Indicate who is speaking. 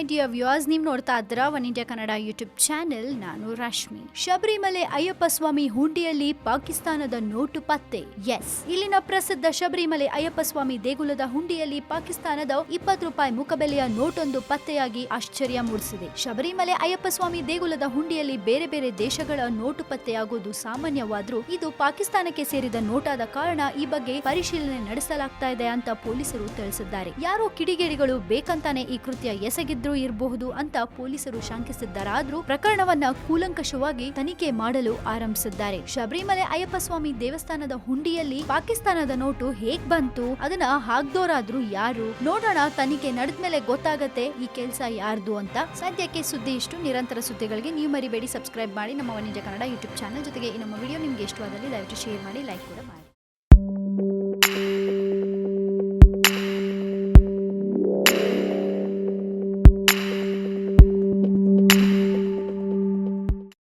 Speaker 1: India views ನೀವು ನೋಡ್ತಾ ಇದ್ರ One India Kannada YouTube channel ನಾನು ರಶ್ಮಿ ಶಬರಿಮಲೆ ಅಯ್ಯಪ್ಪ ಸ್ವಾಮಿ ಹುಂಡಿಯಲ್ಲಿ ಪಾಕಿಸ್ತಾನದ ನೋಟು ಪತ್ತೆ. ಎಸ್ ಇಲ್ಲಿನ ಪ್ರಸಿದ್ಧ ಶಬರಿಮಲೆ ಅಯ್ಯಪ್ಪ ಸ್ವಾಮಿ ದೇಗುಲದ ಹುಂಡಿಯಲ್ಲಿ ಪಾಕಿಸ್ತಾನದ ಇಪ್ಪತ್ತು ರೂಪಾಯಿ ಮುಖಬೆಲೆಯ ನೋಟೊಂದು ಪತ್ತೆಯಾಗಿ ಆಶ್ಚರ್ಯ ಮೂಡಿಸಿದೆ. ಶಬರಿಮಲೆ ಅಯ್ಯಪ್ಪ ಸ್ವಾಮಿ ದೇಗುಲದ ಹುಂಡಿಯಲ್ಲಿ ಬೇರೆ ಬೇರೆ ದೇಶಗಳ ನೋಟು ಪತ್ತೆಯಾಗುವುದು ಸಾಮಾನ್ಯವಾದರೂ ಇದು ಪಾಕಿಸ್ತಾನಕ್ಕೆ ಸೇರಿದ ನೋಟಾದ ಕಾರಣ ಈ ಬಗ್ಗೆ ಪರಿಶೀಲನೆ ನಡೆಸಲಾಗ್ತಾ ಇದೆ ಅಂತ ಪೊಲೀಸರು ತಿಳಿಸಿದ್ದಾರೆ. ಯಾರೋ ಕಿಡಿಗೇಡಿಗಳು ಬೇಕಂತಾನೆ ಈ ಕೃತ್ಯ ಎಸಗಿದ್ರು ಇರಬಹುದು ಅಂತ ಪೊಲೀಸರು ಶಂಕಿಸಿದ್ದಾರಾದ್ರೂ ಪ್ರಕರಣವನ್ನ ಕೂಲಂಕಷವಾಗಿ ತನಿಖೆ ಮಾಡಲು ಆರಂಭಿಸಿದ್ದಾರೆ. ಶಬರಿಮಲೆ ಅಯ್ಯಪ್ಪ ಸ್ವಾಮಿ ದೇವಸ್ಥಾನದ ಹುಂಡಿಯಲ್ಲಿ ಪಾಕಿಸ್ತಾನದ ನೋಟು ಹೇಗ್ ಬಂತು? ಅದನ್ನ ಹಾಕ್ದೋರಾದ್ರೂ ಯಾರು? ನೋಡೋಣ, ತನಿಖೆ ನಡೆದ ಮೇಲೆ ಗೊತ್ತಾಗತ್ತೆ ಈ ಕೆಲಸ ಯಾರ್ದು ಅಂತ. ಸದ್ಯಕ್ಕೆ ಸುದ್ದಿ ಇಷ್ಟು. ನಿರಂತರ ಸುದ್ದಿಗಳಿಗೆ ನೀವು ಮರಿಬೇಡಿ. ಸಬ್ಸ್ಕ್ರೈಬ್ ಮಾಡಿ ನಮ್ಮ ವಾಣಿಜ್ಯ ಕನ್ನಡ ಯೂಟ್ಯೂಬ್ ಚಾನಲ್ ಜೊತೆಗೆ ಈ ನಮ್ಮ ವಿಡಿಯೋ ನಿಮ್ಗೆ ಇಷ್ಟವಾದಲ್ಲಿ ದಯವಿಟ್ಟು ಶೇರ್ ಮಾಡಿ, ಲೈಕ್ ಕೂಡ ಮಾಡಿ.